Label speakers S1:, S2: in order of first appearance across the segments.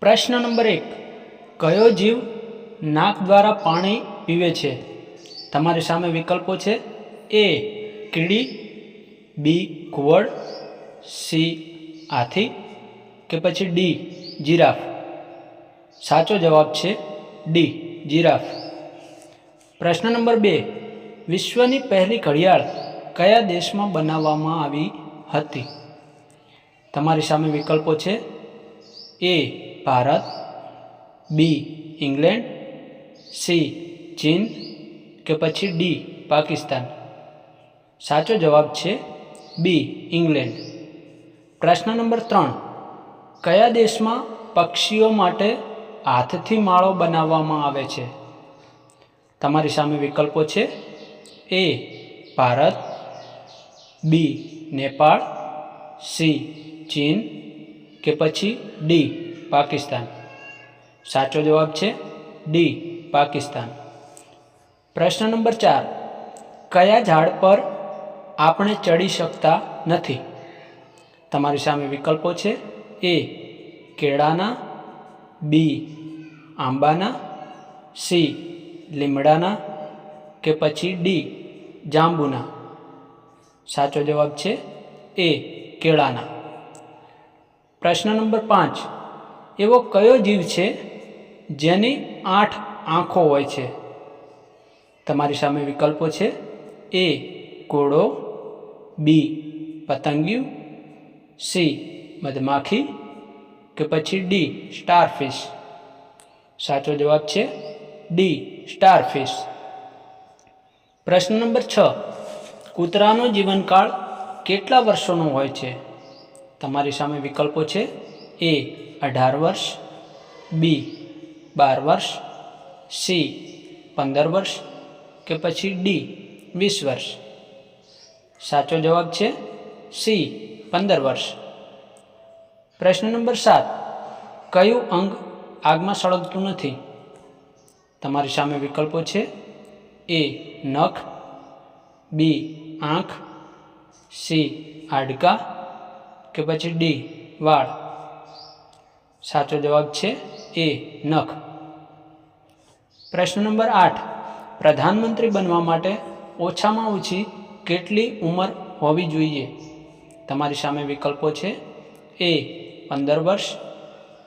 S1: પ્રશ્ન નંબર એક, કયો જીવ નાક દ્વારા પાણી પીવે છે? તમારી સામે વિકલ્પો છે. એ, કીડી, બી કુવડ સી, હાથી કે પછી ડી, જીરાફ? સાચો જવાબ છે ડી, જીરાફ. પ્રશ્ન નંબર બે, વિશ્વની પહેલી ઘડિયાળ કયા દેશમાં બનાવવામાં આવી હતી? તમારી સામે વિકલ્પો છે. A Bharat, B, England, C, ચીન કે પછી ડી, પાકિસ્તાન? સાચો જવાબ છે બી, ઇંગ્લેન્ડ. પ્રશ્ન નંબર ત્રણ. કયા દેશમાં પક્ષીઓ માટે હાથથી માળો બનાવવામાં આવે છે? તમારી સામે વિકલ્પો છે. A, Bharat, B, Nepal, C, ચીન કે પછી ડી. પાકિસ્તાન. સાચો જવાબ છે ડી, પાકિસ્તાન. પ્રશ્ન નંબર ચાર. કયા ઝાડ પર આપણે ચડી શકતા નથી? તમારી સામે વિકલ્પો છે એ કેળાના, બી આંબાના, સી લીમડાના કે પછી ડી જાંબુના. સાચો જવાબ છે એ કેળાના. પ્રશ્ન નંબર પાંચ. એવો કયો જીવ છે જેની આઠ આંખો હોય છે? તમારી સામે વિકલ્પો છે. એ, ઘોડો, બી, પતંગિયું, સી, મધમાખી કે પછી ડી, સ્ટારફિશ? સાચો જવાબ છે ડી, સ્ટારફિશ. પ્રશ્ન નંબર છ. કૂતરાનો જીવનકાળ કેટલા વર્ષોનો હોય છે? તમારી સામે વિકલ્પો છે. એ અઢાર વર્ષ બી બાર વર્ષ સી પંદર વર્ષ કે પછી ડી વીસ વર્ષ? સાચો જવાબ છે સી પંદર વર્ષ. પ્રશ્ન નંબર સાત. કયું અંગ આગમાં સળગતું નથી? તમારી સામે વિકલ્પો છે. એ નખ બી આંખ સી હાડકા કે પછી ડી વાળ. સાચો જવાબ છે એ નખ. પ્રશ્ન નંબર આઠ. પ્રધાનમંત્રી બનવા માટે ઓછામાં ઓછી કેટલી ઉંમર હોવી જોઈએ? તમારી સામે વિકલ્પો છે એ પંદર વર્ષ,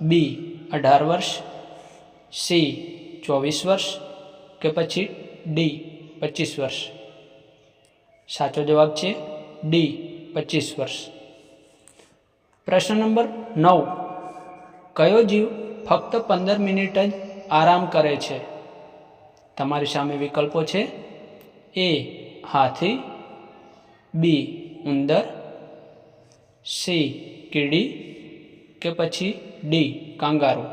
S1: બી અઢાર વર્ષ, સી ચોવીસ વર્ષ કે પછી ડી પચીસ વર્ષ? સાચો જવાબ છે ડી પચીસ વર્ષ. પ્રશ્ન નંબર નવ. કયો જીવ ફક્ત પંદર મિનિટ જ આરામ કરે છે? તમારી સામે વિકલ્પો છે. એ, હાથી. બી, ઉંદર. સી, કીડી. કે પછી ડી, કાંગારો.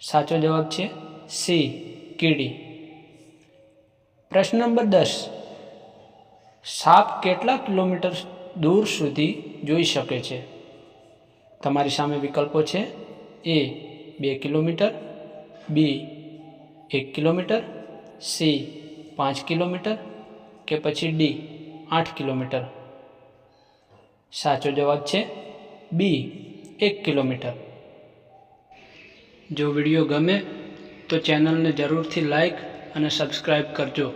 S1: સાચો જવાબ છે સી, કીડી. પ્રશ્ન નંબર દસ. સાપ કેટલા કિલોમીટર દૂર સુધી જોઈ શકે છે? તમારી સામે વિકલ્પો છે. એ બે કિલોમીટર, બી એક કિલોમીટર, સી પાંચ કિલોમીટર કે પછી ડી આઠ કિલોમીટર. સાચો જવાબ છે બી એક કિલોમીટર. જો વીડિયો ગમે તો ચેનલને જરૂરથી લાઈક અને સબસ્ક્રાઈબ કરજો.